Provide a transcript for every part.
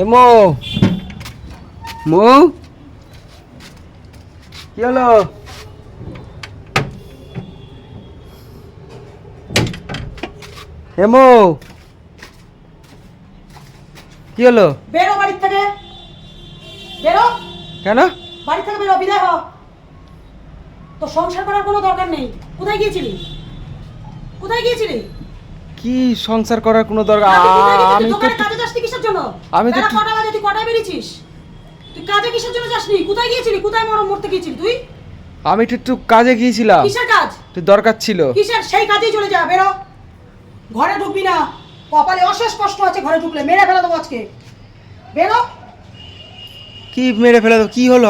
এ মো। মো? কি হলো? হেমো কি হলো? বেরো বাড়ির থেকে। বেরো। কেন? বাড়ি থেকে বেরো বিদায় হ তো সংসার করার কোনো দরকার নেই। কোথায় গিয়েছিলি? কোথায় গিয়েছিলি? কি সংসার করার কোনো দরকার? তুই? আমি তো কাজে যাসনি কিসের জন্য? আমি তো কটা বাজে তুই কটায় বেরিয়েছিস? তুই কাজে কিসের জন্য যাসনি? কোথায় গিয়েছিলি? কোথায় মরম মরতে গিয়েছিলি তুই? আমি তো একটু কাজে গিয়েছিলাম। কিসের কাজ? একটু দরকার ছিল। কিসের? সেই কাজেই চলে যা বেরো। ঘরে ঢুকবি না। কপালে অশেষ কষ্ট আছে ঘরে ঢুকলে। মেরে ফেলে দেবো আজকে। বেরো। কি মেরে ফেলে দাও? কি হলো?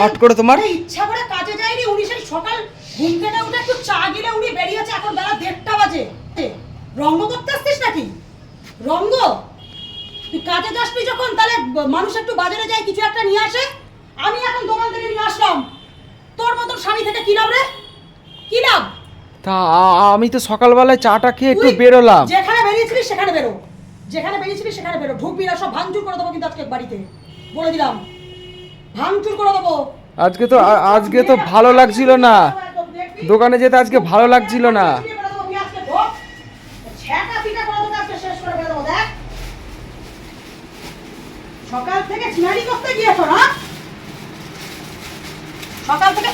হট করে তোমার? ইচ্ছা করে কাজে যায়নি উনি সেই সকাল ঘুম থেকে উঠে একটু চা গিলে উনি বেরিয়েছে। এখন বেলা দেড়টা বাজে। রঙ্গ করতে আসছিস নাকি? রঙ্গ? তুই কাজে যাসনি যখন তাহলে মানুষ একটু বাজারে যায় কিছু একটা নিয়ে আসে? আমি এখন দোকান থেকে নিয়ে আসলাম। তোর মতন স্বামী থেকে কি লাভ রে? কি লাভ? তা আমি তো সকালবেলায় চাটা খেয়ে একটু বেরোলাম। যেখানে বেরিয়েছিলিস সেখানে বেরো। যেখানে বেরিয়েছিলিস সেখানে বেরো। ঢুকবি না সব ভাঙচুর করে দেবো কিন্তু আজকে বাড়িতে। বলে দিলাম। ভাঙচুর করে দেবো। আজকে তো আজকে তো ভালো লাগছিল না। দোকানে যেতে আজকে ভালো লাগছিল না। সকাল থেকে চিনারি করতে গিয়েছো না? সকাল থেকে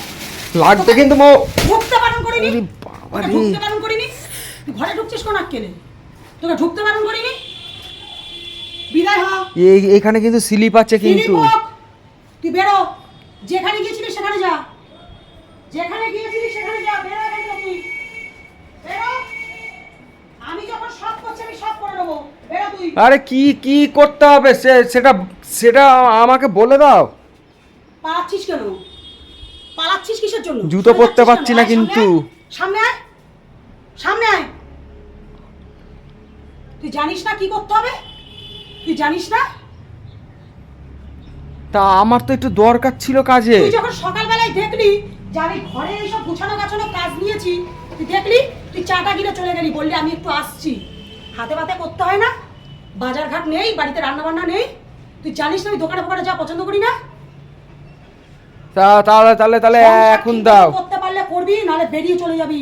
লাগবে কিন্তু মো ঢুকতে বারণ করিনি? ঢুকতে বারণ করিনি? তুই ঘরে ঢুকছিস কোন আক্কেলে তোকে ঢুকতে বারণ করিনি? বিদায় হ। এই- এখানে কিন্তু স্লিপ আছে কিন্তু। তুই বেরো। যেখানে গিয়েছিলিস সেখানে যা। যেখানে গিয়েছিলিস সেখানে যা। বেরো এখান থেকে তুই। বেরো। আমি যখন সব করছি আমি সব করে নেব বেরো তুই আরে কি কি করতে হবে? সে সেটা সেটা আমাকে বলে দাও। পালাচ্ছিস কেন? পালাচ্ছিস কিসের জন্য? জুতো পরতে পারছি না কিন্তু। সামনে আয়। সামনে আয়। তুই জানিস না কি করতে হবে? তুই জানিস না? তা আমার তো একটু দরকার ছিল কাজে। তুই যখন সকালবেলায় দেখলি যে আমি ঘরে এইসব গুছানো গাছানো কাজ নিয়েছি তুই দেখলি? তুই চাটা কিনে চলে গেলি বললি আমি একটু আসছি। হাতে পাতে করতে হয় না। বাজার ঘাট নেই বাড়িতে রান্না বান্না নেই। তুই জানিস না আমি দোকানে ফোকানে যা পছন্দ করি না? তাহলে তাহলে তাহলে এখন দাও। করতে পারলে করবি নাহলে বেরিয়ে চলে যাবি।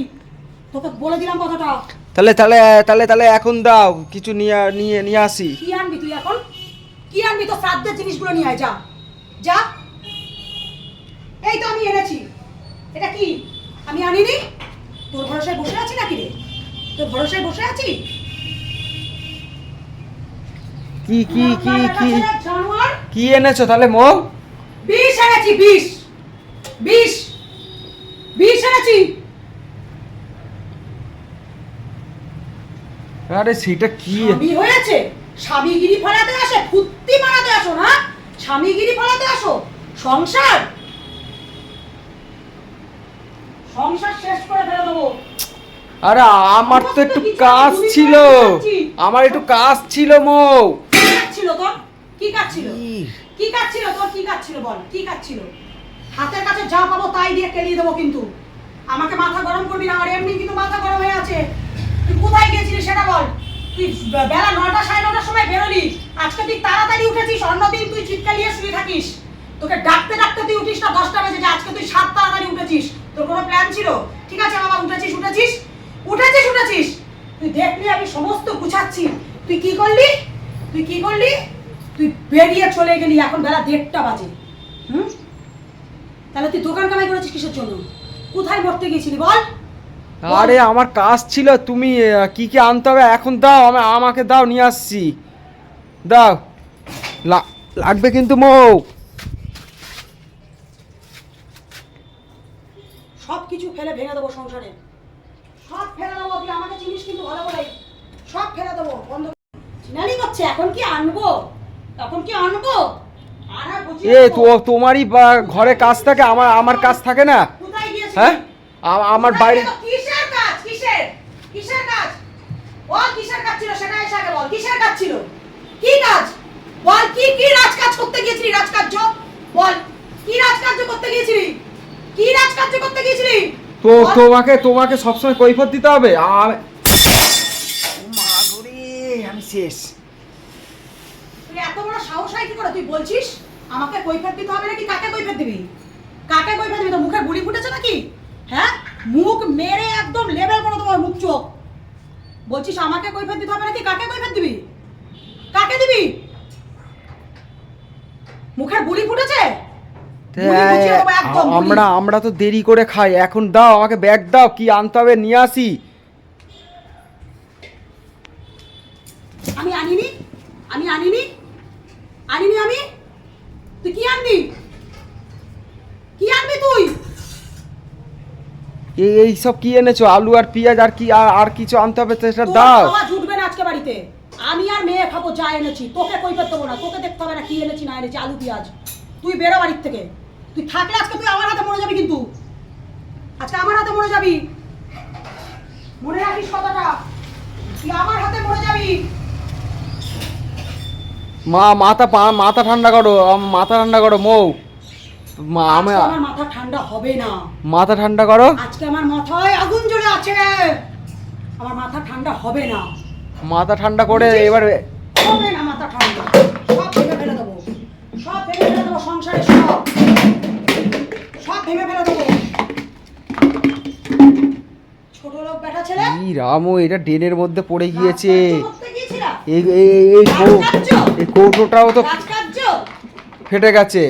তোকে বলে দিলাম কথাটা। তাহলে তাহলে তাহলে তাহলে এখন দাও কিছু নিয়ে নিয়ে নিয়ে আসি। কি আনবি তুই এখন? কি আনবি? তো শ্রাদ্ধের জিনিসগুলো নিয়ে আয় যা। যা। এই তো আমি এনেছি। এটা কি? আমি আনিনি? তোর ভরসায় বসে আছি নাকি রে? তোর ভরসায় বসে আছি? কি কি কি কি? কি এনেছো তাহলে মো? বিষ এনেছি বিষ। বিষ। বিষ এনেছি। আরে সেটা কি? স্বামী হয়েছে। স্বামীগিরি ফলাতে আসে ফুত্তি মারাতে আসো না? স্বামীগিরি ফলাতে আসো। সংসার। সংসার শেষ করে ফেলে দেবো। আরে আমার তো একটু কাজ ছিল। আমার একটু কাজ ছিল মো। কি কাজ ছিল তোর কি? কাজ ছিল কি কাজ ছিল তোর? কি কাজ ছিল বল? কি কাজ ছিল হাতের কাছে যা পাবো তাই দিয়ে কেলিয়ে দেবো কিন্তু। আমাকে মাথা গরম করবি না আমার এমনি কিন্তু মাথা গরম হয়ে আছে। তুই কোথায় গেছিলি সেটা বল। তুই বেলা নটা সাড়ে নটার সময় বেরোলি। আজকে তুই তাড়াতাড়ি উঠেছিস অন্যদিন তুই চিৎকালিয়ে শুয়ে থাকিস। তোকে ডাকতে ডাকতে তুই উঠিস না দশটা বেজে যে আজকে তুই সাত তাড়াতাড়ি উঠেছিস। তোর কোনো প্ল্যান ছিল? ঠিক আছে বাবা উঠেছিস উঠেছিস উঠেছিস উঠেছিস। তুই দেখলি আমি সমস্ত গুছাচ্ছি। তুই কি করলি? তুই কি করলি? তুই বেরিয়ে চলে গেলি এখন বেলা দেড়টা বাজে। হুম? তাহলে তুই দোকান কামাই করেছিস কিসের জন্য? কোথায় মরতে গেছিলি বল? আরে আমার কাজ ছিল তুমি কি কি আনতে হবে এখন দাও আমি আমাকে দাও নিয়ে আসছি। দাও। লাগবে কিন্তু মো। সব কিছু ফেলে ভেঙে দেবো সংসারে। সব ফেলে দেবো তুই আমাকে চিনিস কিন্তু ভালো করে সব ফেলে দেবো বন্ধ এখন কি আনব? এখন কি আনব? এ তো। তোমারই ঘরে কাজ থাকে আমার আমার কাজ থাকে না? হ্যাঁ? আমার বাইরে কিসের কাজ? কিসের? কিসের কাজ? বল কিসের কাজ ছিল সেটা এসে আগে বল। কিসের কাজ ছিল? কি কাজ? বল কি কি রাজকাজ করতে গিয়েছিলি? রাজকার্য? বল কি রাজকার্য করতে গিয়েছিলি? কি রাজকার্য করতে গিয়েছিলি? তো তোমাকে তোমাকে সবসময় কৈফত দিতে হবে। আ- ও মা গো রে, আমি শেষ তুই এত বড় সাহস হয় কি করে? তুই বলছিস আমাকে কৈফিয়ত দিতে হবে নাকি কাকে কৈফিয়ত দিবি? কাকে কৈফিয়ত দিবি? তো মুখে গুলি ফুটেছে নাকি? হ্যাঁ? মুখ মেরে একদম লেভেল করে দেবো মুখ চোখ। বলছিস আমাকে কৈফিয়ত দিতে হবে নাকি কাকে কৈফিয়ত দিবি? কাকে দিবি? মুখের গুলি ফুটেছে? আমরা আমরা তো দেরি করে খাই। এখন দাও আমাকে ব্যাগ দাও কি আনতে হবে নিয়ে আসি আমি আনিনি আমি আনিনি? আনিনি আমি? তুই কি আনবি? কি আনবি তুই? এই এই সব কি এনেছো? আলু আর পেঁয়াজ আর কি আর আর কিছু আনতে হবে তো সেটা দাও। খাওয়া জুটবে না আজকে বাড়িতে। আমি আর মেয়ে খাব যা এনেছি। তোকে কই করতে না। তোকে দেখতে হবে না কি এনেছি না এনেছি আলু পেঁয়াজ। তুই বেরো বাড়ির থেকে। তুই থাকলে আজকে তুই আমার হাতে মরে যাবি কিন্তু। আজকে আমার হাতে মরে যাবি মনে রাখিস কথাটা তুই আমার হাতে মরে যাবি মা মাথা মাথা ঠান্ডা করো মাথা ঠান্ডা করো মৌ। মা আমি আমার মাথা ঠান্ডা হবে না। মাথা ঠান্ডা করো। আজকে আমার মাথায় আগুন জ্বলে আছে। আমার মাথা ঠান্ডা হবে না। মাথা ঠান্ডা করে এবার হবে না মাথা ঠান্ডা। সব ভেঙে ফেলে দেবো। সব ভেঙে ফেলে দেবো সংসারে সব। সব ভেঙে ফেলে দেবো। ছোট লোক বেটা ছেলে। রামো এটা ড্রেনের মধ্যে পড়ে গিয়েছে? এই এই কৌটোটাও তো ফেটে গেছে।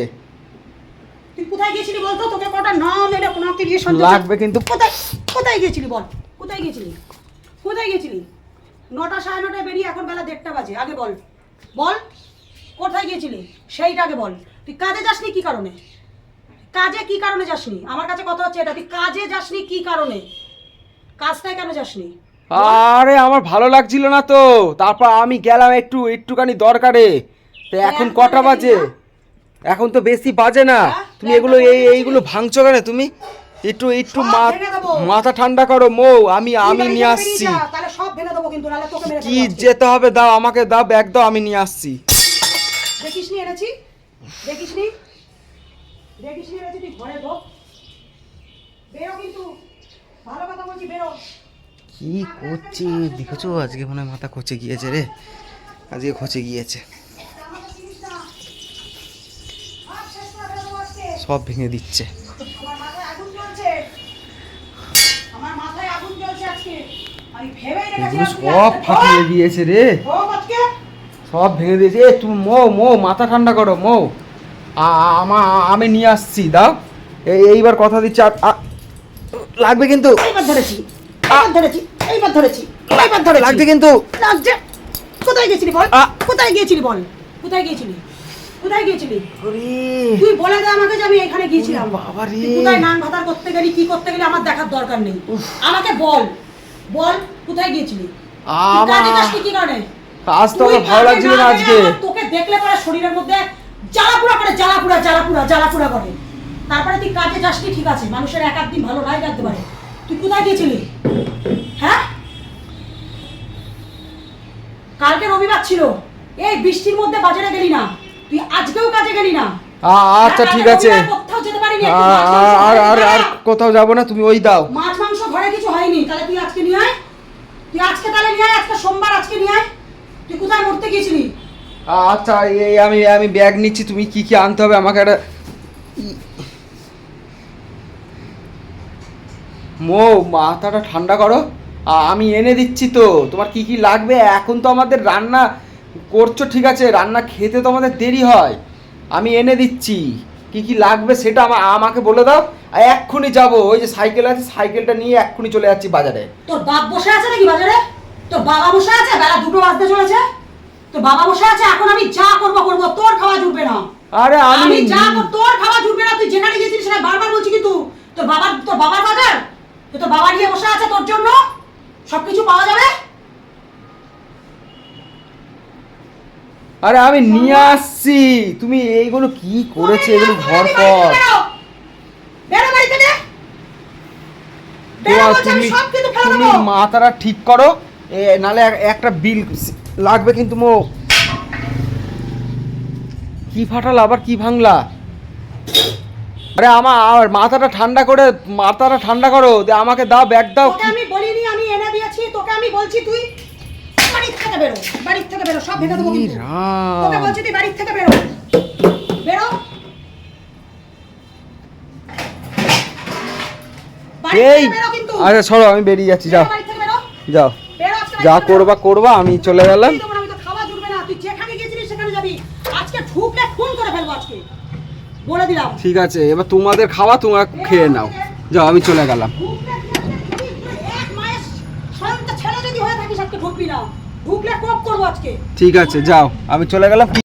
তুই কোথায় গিয়েছিলি বলতো? তোকে কটা নাম এলে কোনাকে দিয়ে লাগবে কিন্তু কোথায় কোথায় গিয়েছিলি বল? কোথায় গিয়েছিলি? কোথায় গিয়েছিলি? নটা সাড়ে নটায় বেরিয়ে এখন বেলা দেড়টা বাজে আগে বল। বল কোথায় গিয়েছিলি? সেইটা আগে বল। তুই কাজে যাসনি কি কারণে? কাজে কি কারণে যাসনি? আমার কাছে কথা হচ্ছে এটা তুই কাজে যাসনি কি কারণে? কাজটায় কেন যাসনি? আরে আমার ভালো লাগছিল না তো। তারপর আমি গেলাম একটু একটুখানি দরকারে। তো এখন কটা বাজে? এখন তো বেশি বাজে না। হ্যাঁ, তুমি এগুলো এই এইগুলো ভাঙছো কেন তুমি? একটু একটু মা- মাথা ঠান্ডা করো মৌ। আমি আমি নিয়ে আসছি। কি যেতে হবে? দাও আমাকে দাও ব্যাগ দাও আমি নিয়ে আসছি। দেখিসনি এনেছি? দেখিসনি? দেখিসনি এনেছি তুই ঘরে ঢোক। বেরো কিন্তু। ভালো কথা বলছি বেরো। কি করছে? দেখেছ? আজকে মনে মাথা খচে গিয়েছে রে। আজকে খচে গিয়েছে। সব ভেঙে দিচ্ছে। এগুলো সব ফাটিয়ে দিয়েছে রে। সব ভেঙে দিয়েছে। এ তুমি মো মো মাথা ঠান্ডা করো মো। আমা আমি নিয়ে আসছি দাও। এইবার কথা দিচ্ছি। আর- লাগবে কিন্তু। ধরেছি। এইবার ধরেছি এইবার ধরেছি এইবার ধরেছি। লাগবে কিন্তু। লাগছে। কোথায় গেছিলি বল? কোথায় গিয়েছিলি বল? কোথায় গিয়েছিলি? কোথায় গিয়েছিলি? তুই বলে দে আমাকে যে আমি এখানে গিয়েছিলাম। কোথায় নান ভাতার করতে গেলি কি করতে গেলি আমার দেখার দরকার নেই। আমাকে বল। বল কোথায় গিয়েছিলি? কি কারণে? কাজ তো ভালো লাগছিল না আজকে। তোকে দেখলে পরে শরীরের মধ্যে জ্বালাপুরা করে জ্বালাপুরা জ্বালাপুরা জ্বালাপুরা করে। তারপরে তুই কাজে যাসনি ঠিক আছে। মানুষের এক আধ দিন ভালো নাই লাগতে পারে। তুই কোথায় গিয়েছিলি? হ্যাঁ? কালকে রবিবার ছিল। এই বৃষ্টির মধ্যে বাজারে গেলি না। তুই আজকেও কাজে গেলি না। আচ্ছা ঠিক আছে। আর কোথাও যাব না তুমি ওই দাও। মাছ মাংস ঘরে কিছু হয়নি। তাহলে তুই আজকে নিয়ে আয়। তুই আজকে তাহলে নিয়ে আয় আজকে সোমবার আজকে নিয়ে আয়। তুই কোথায় মরতে গিয়েছিলি? আচ্ছা এই আমি আমি ব্যাগ নিচ্ছি তুমি কি কি আনতে হবে? আমাকে একটা মো মাথাটা ঠান্ডা করো। আমি এনে দিচ্ছি তো। তোমার কি কি লাগবে? এখন তো আমাদের রান্না করছ ঠিক আছে? রান্না খেতে তো আমাদের দেরি হয়। আমি এনে দিচ্ছি। কি কি লাগবে সেটা আমা- আমাকে বলে দাও। এক্ষুনি যাব। ওই যে সাইকেল আছে সাইকেলটা নিয়ে এক্ষুনি চলে যাচ্ছি বাজারে। তোর বাপ বসে আছে নাকি বাজারে? তোর বাবা বসে আছে? বেলা দুটো বাজতে চলেছে। তোর বাবা বসে আছে? এখন আমি যা করব করব তোর খাওয়া জুটবে না। আরে আমি যা তোর খাওয়া জুটবে না। তুই যেখানে গেছিস সেটা বারবার বলছি কিন্তু তোর বাবার তোর বাবার বাজার? তো বাবা নিয়ে বসে আছে তোর জন্য? সবকিছু পাওয়া যাবে? আরে আমি নিয়ে আসছি। তুমি এইগুলো কি করেছে? এগুলো ঘর তুই আমি তুমি তুমি মাথাটা ঠিক করো। এ নালে একটা বিল লাগবে কিন্তু মো। কি ফাটালা? আবার কি ভাঙলা? আরে আমার আর মাথাটা ঠান্ডা করে মাথাটা ঠান্ডা করো দে আমাকে দাও ব্যাগ দাও। তোকে আমি বলিনি আমি এনে দিয়েছি তোকে আমি বলছি তুই বাড়ি থেকে বেরো বাড়ির থেকে বেরো সব ভেঙে দেবো কিন্তু। তোকে বলছি তুই বাড়ির থেকে বেরো। বেরো। এই আচ্ছা সরো আমি বেরিয়ে যাচ্ছি যাও। বাড়ি যাও। বাড়ি যা করবা করবা আমি চলে গেলাম। আমি তো খাওয়া জুটবে না তুই যেখানে গেছিলিস সেখানে যাবি। আজকে ঢুকলে খুন করে ফেলব আজকে। বলে দিলাম। ঠিক আছে এবার তোমাদের খাওয়া তোমরা খেয়ে নাও। যাও আমি চলে গেলাম। ঠিক আছে যাও আমি চলে গেলাম।